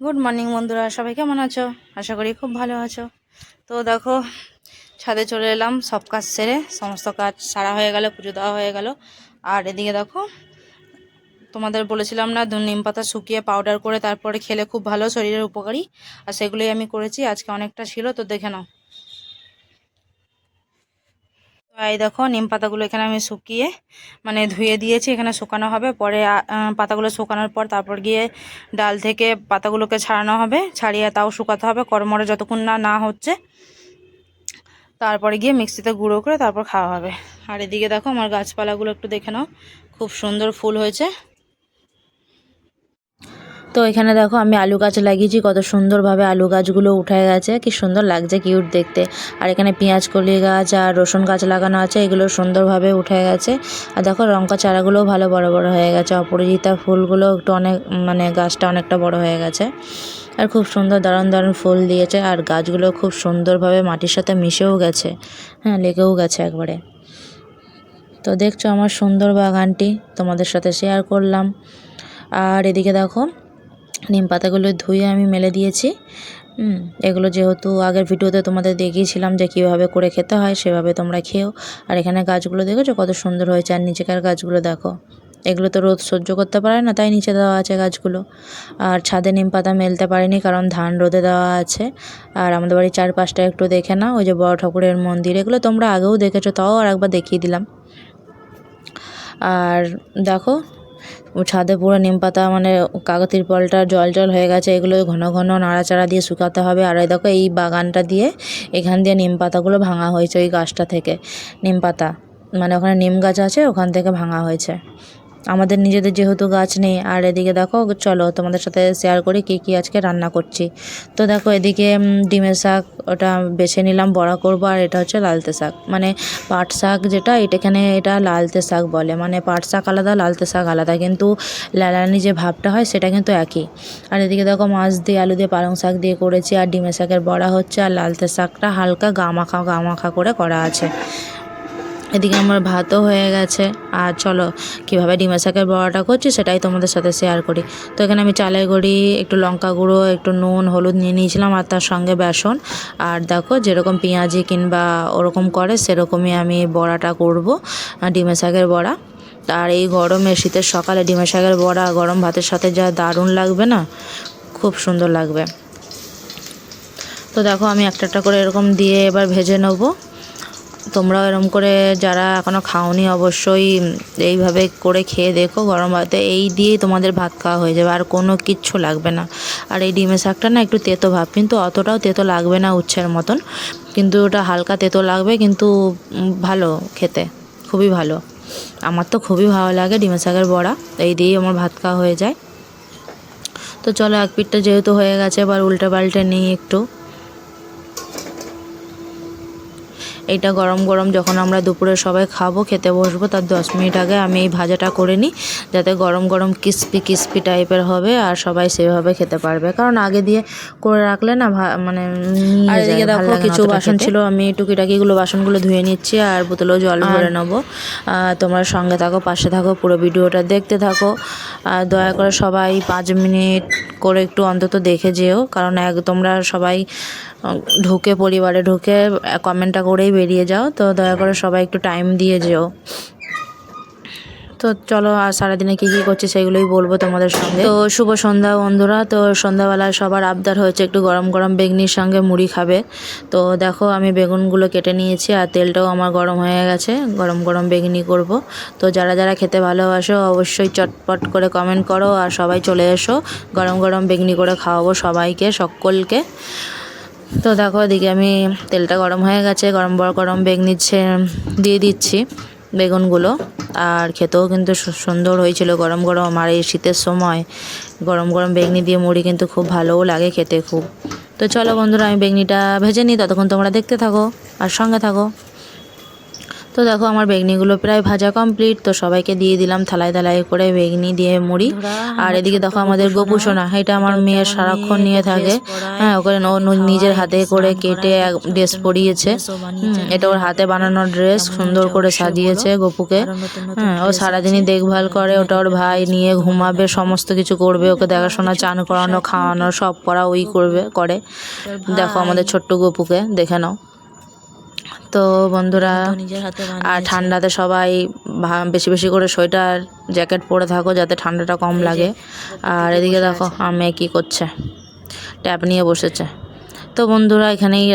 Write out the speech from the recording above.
Good morning বন্ধুরা। সবাই কেমন আছো? আশা করি খুব ভালো আছো। তো দেখো, ছাদে চলে এলাম, সব কাজ সেরে, সমস্ত কাজ সারা হয়ে গেল, পুজো দেওয়া হয়ে গেল। আর এদিকে দেখো, তোমাদের বলেছিলাম না নিম পাতা শুকিয়ে পাউডার করে তারপরে খেলে খুব ভালো শরীরের উপকারী। আর সেগুলোই আমি করেছি, আজকে অনেকটা ছিল, তো দেখে নাও। এই দেখো, নিম পাতাগুলো এখানে আমি শুকিয়ে মানে ধুয়ে দিয়েছি, এখানে শুকানো হবে। পরে পাতাগুলো শুকানোর পর তারপর গিয়ে ডাল থেকে পাতাগুলোকে ছাড়ানো হবে। ছাড়িয়ে তাও শুকাতে হবে কর্মরে যতক্ষণ না না হচ্ছে। তারপরে গিয়ে মিক্সিতে গুঁড়ো করে তারপর খাওয়া হবে। আর এদিকে দেখো, আমার গাছপালাগুলো একটু দেখে নাও। খুব সুন্দর ফুল হয়েছে। তো এখানে দেখো আমি আলু গাছ লাগিয়েছি, কত সুন্দরভাবে আলু গাছগুলো উঠে গেছে। কি সুন্দর লাগছে কিউট দেখতে। আর এখানে পেঁয়াজ কলি গাছ আর রসুন গাছ লাগানো আছে, এগুলো সুন্দরভাবে উঠে গেছে। আর দেখো লঙ্কা চারাগুলোও ভালো বড় বড় হয়ে গেছে। অপরাজিতা ফুলগুলো একটু অনেক মানে গাছটা অনেকটা বড় হয়ে গেছে। আর খুব সুন্দর দারুণ দারুণ ফুল দিয়েছে আর গাছগুলো খুব সুন্দরভাবে মাটির সাথে মিশেও গেছে। হ্যাঁ লেগেও গেছে একবারে। তো দেখছ আমার সুন্দর বাগানটি, তোমাদের সাথে শেয়ার করলাম। আর এদিকে দেখো নিম পাতাগুলো ধুয়ে আমি মেলে দিয়েছি। এগুলো যেহেতু আগের ভিডিওতে তোমাদের দেখিয়েছিলাম যে কীভাবে করে খেতে হয়, সেভাবে তোমরা খেও আর এখানে গাছগুলো দেখেছ? কত সুন্দর হয়েছে। আর নিচেকার গাছগুলো দেখো। এগুলো তো রোদ সহ্য করতে পারে না, তাই নিচে দেওয়া আছে গাছগুলো। আর ছাদে নিম পাতা মেলতে পারিনি কারণ ধান রোদে দেওয়া আছে। আর আমাদের বাড়ির চারপাশটা একটু দেখে না ওই যে বড় ঠাকুরের মন্দির। এগুলো তোমরা আগেও দেখেছ, তাও আর একবার দেখিয়ে দিলাম। আর দেখো ছাদে পুরো নিম পাতা মানে কাগতির পলটা জল জল হয়ে গেছে, এগুলো ঘন ঘন নাড়াচাড়া দিয়ে শুকাতে হবে। আর এই দেখো, এই বাগানটা দিয়ে এখান দিয়ে নিম পাতাগুলো ভাঙা হয়েছে ওই গাছটা থেকে। নিম পাতা মানে ওখানে নিম গাছ আছে, ওখান থেকে ভাঙা হয়েছে। আমাদের নিজেদের যেহেতু গাছ নেই, আর এদিকে দেখো, চলো তোমাদের সাথে শেয়ার করি কী কী আজকে রান্না করছি। তো দেখো, এদিকে ডিমের শাক ওটা বেছে নিলাম, বড়া করব, আর এটা হচ্ছে লালতে শাক। মানে পাট শাক যেটা, এটা এখানে এটা লালতে শাক বলে। মানে পাট শাক আলাদা, লালতে শাক আলাদা। কিন্তু লালানি যে ভাবটা হয়, সেটা কিন্তু একই। আর এদিকে দেখো, মাছ দিয়ে, আলু দিয়ে, পালং শাক দিয়ে করেছি, আর ডিমের শাকের বড়া হচ্ছে, আর লালতে শাকটা হালকা গামাখা গামাখা করে করা আছে। এদিকে আমার ভাতও হয়ে গেছে। আর চলো, কীভাবে ডিমের শাকের বড়াটা করছি সেটাই তোমাদের সাথে শেয়ার করি। তো এখানে আমি চালের গুঁড়ি, একটু লঙ্কা গুঁড়ো, একটু নুন, হলুদ নিয়ে নিয়েছিলাম আর তার সঙ্গে বেসন। আর দেখো, যেরকম পেঁয়াজি কিংবা ওরকম করে সেরকমই আমি বড়াটা করব ডিমের শাকের বড়া। আর এই গরমে, শীতের সকালে ডিমের শাকের বড়া গরম ভাতের সাথে যা দারুণ লাগবে না, খুব সুন্দর লাগবে। তো দেখো, আমি একটা একটা করে এরকম দিয়ে এবার ভেজে নেব। তোমরাও এরকম করে যারা এখনও খাওনি, অবশ্যই এইভাবে করে খেয়ে দেখো। গরম ভাতে এই দিয়েই তোমাদের ভাত খাওয়া হয়ে যাবে, আর কোনো কিচ্ছু লাগবে না। আর এই ডিমের শাকটা না একটু তেতো ভাব, কিন্তু অতটাও তেতো লাগবে না উচ্ছের মতন। কিন্তু ওটা হালকা তেতো লাগবে, কিন্তু ভালো খেতে, খুবই ভালো। আমার তো খুবই ভালো লাগে ডিমের শাকের বড়া, এই দিয়েই আমার ভাত খাওয়া হয়ে যায়। তো চলো এক পিঠটা যেহেতু হয়ে গেছে, এবার উল্টে পাল্টে নিই একটু। এইটা গরম গরম যখন আমরা দুপুরে সবাই খাব খেতে বসবো তার দশ মিনিট আগে আমি এই ভাজাটা করে নিই যাতে গরম গরম ক্রিস্পি ক্রিস্পি টাইপের হবে আর সবাই সেভাবে খেতে পারবে। কারণ আগে দিয়ে করে রাখলে না মানে আর এদিকে দেখো কিছু বাসন ছিল আমি টুকিটাকিগুলো বাসনগুলো ধুয়ে নিচ্ছি আর বোতলেও জল ভরে নেব। তোমরা সঙ্গে থাকো পাশে থাকো পুরো ভিডিওটা দেখতে থাকো। আর দয়া করে সবাই পাঁচ মিনিট করে একটু অন্তত দেখে যেও, কারণ এক তোমরা সবাই ঢুকে পরিবারে ঢুকে কমেন্টটা করেই বেরিয়ে যাও, তো দয়া করে সবাই একটু টাইম দিয়ে যেও। তো চলো, আর সারাদিনে কী কী করছি সেগুলোই বলব তোমাদের সঙ্গে। তো শুভ সন্ধ্যা বন্ধুরা, তো সন্ধ্যাবেলায় সবার আবদার হয়েছে একটু গরম গরম বেগনির সঙ্গে মুড়ি খাবে। তো দেখো, আমি বেগুনগুলো কেটে নিয়েছি আর তেলটাও আমার গরম হয়ে গেছে, গরম গরম বেগনি করব। তো যারা যারা খেতে ভালোবাসো, অবশ্যই চটপট করে কমেন্ট করো আর সবাই চলে এসো, গরম গরম বেগনি করে খাওয়াবো সবাইকে, সকলকে। তো দেখো, এদিকে আমি তেলটা গরম হয়ে গেছে, গরম বড় গরম বেগনি দিয়ে দিচ্ছি বেগুনগুলো। আর খেতেও কিন্তু সুন্দর হয়েছিল। গরম গরম আর এই শীতের সময় গরম গরম বেগনি দিয়ে মুড়ি কিন্তু খুব ভালোও লাগে খেতে খুব। তো চলো বন্ধুরা, আমি বেগনিটা ভেজে নিই, ততক্ষণ তোমরা দেখতে থাকো আর সঙ্গে থাকো। তো দেখো আমার বেগনিগুলো প্রায় ভাজা কমপ্লিট তো সবাইকে দিয়ে দিলাম থালায় থালায় করে বেগনি দিয়ে মুড়ি। আর এদিকে দেখো আমাদের গোপু সোনা এটা আমার মেয়ের সারাক্ষণ নিয়ে থাকে। হ্যাঁ ওকে ও নিজের হাতে করে কেটে ড্রেস পরিয়েছে। এটা ওর হাতে বানানো ড্রেস সুন্দর করে সাজিয়েছে গোপুকে। হ্যাঁ ও সারাদিনই দেখভাল করে ওটা ওর ভাই নিয়ে ঘুমাবে সমস্ত কিছু করবে ওকে দেখাশোনা চান করানো খাওয়ানো সব করা ওই করবে করে। দেখো আমাদের ছোট্ট গোপুকে দেখে নাও। তো বন্ধুরা নিজের হাতে আর ঠান্ডাতে সবাই ভা- বেশি বেশি করে সোয়েটার জ্যাকেট পরে থাকো যাতে ঠান্ডাটা কম লাগে। আর এদিকে দেখো আমি কি করছে। ট্যাপ নিয়ে বসেছে। তো বন্ধুরা এখানেই